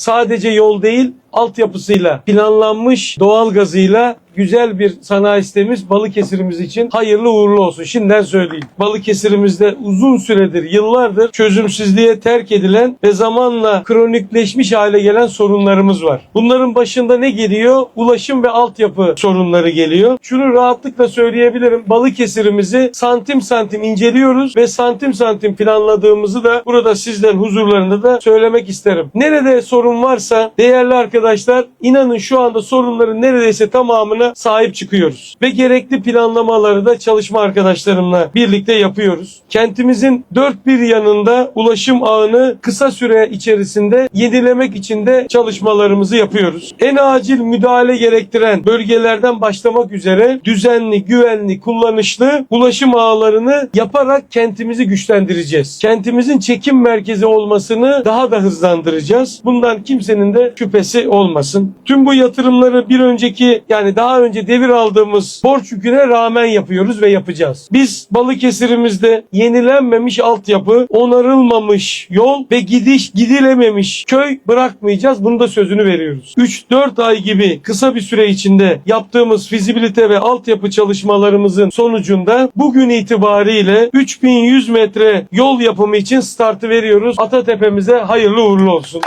sadece yol değil altyapısıyla, planlanmış doğalgazıyla güzel bir sanayi sitemiz Balıkesir'imiz için hayırlı uğurlu olsun. Şimdiden söyleyeyim. Balıkesir'imizde uzun süredir, yıllardır çözümsüzlüğe terk edilen ve zamanla kronikleşmiş hale gelen sorunlarımız var. Bunların başında ne geliyor? Ulaşım ve altyapı sorunları geliyor. Şunu rahatlıkla söyleyebilirim. Balıkesir'imizi santim santim inceliyoruz ve santim santim planladığımızı da burada sizlerin huzurlarında da söylemek isterim. Nerede sorun varsa değerli arkadaşlar inanın şu anda sorunların neredeyse tamamına sahip çıkıyoruz. Ve gerekli planlamaları da çalışma arkadaşlarımla birlikte yapıyoruz. Kentimizin dört bir yanında ulaşım ağını kısa süre içerisinde yenilemek için de çalışmalarımızı yapıyoruz. En acil müdahale gerektiren bölgelerden başlamak üzere düzenli, güvenli, kullanışlı ulaşım ağlarını yaparak kentimizi güçlendireceğiz. Kentimizin çekim merkezi olmasını daha da hızlandıracağız. Bundan kimsenin de şüphesi olmasın. Tüm bu yatırımları bir önceki yani daha önce devir aldığımız borç yüküne rağmen yapıyoruz ve yapacağız. Biz Balıkesir'imizde yenilenmemiş altyapı, onarılmamış yol ve gidiş gidilememiş köy bırakmayacağız. Bunu da sözünü veriyoruz. 3-4 ay gibi kısa bir süre içinde yaptığımız fizibilite ve altyapı çalışmalarımızın sonucunda bugün itibariyle 3100 metre yol yapımı için startı veriyoruz. Atatepe'mize hayırlı uğurlu olsun.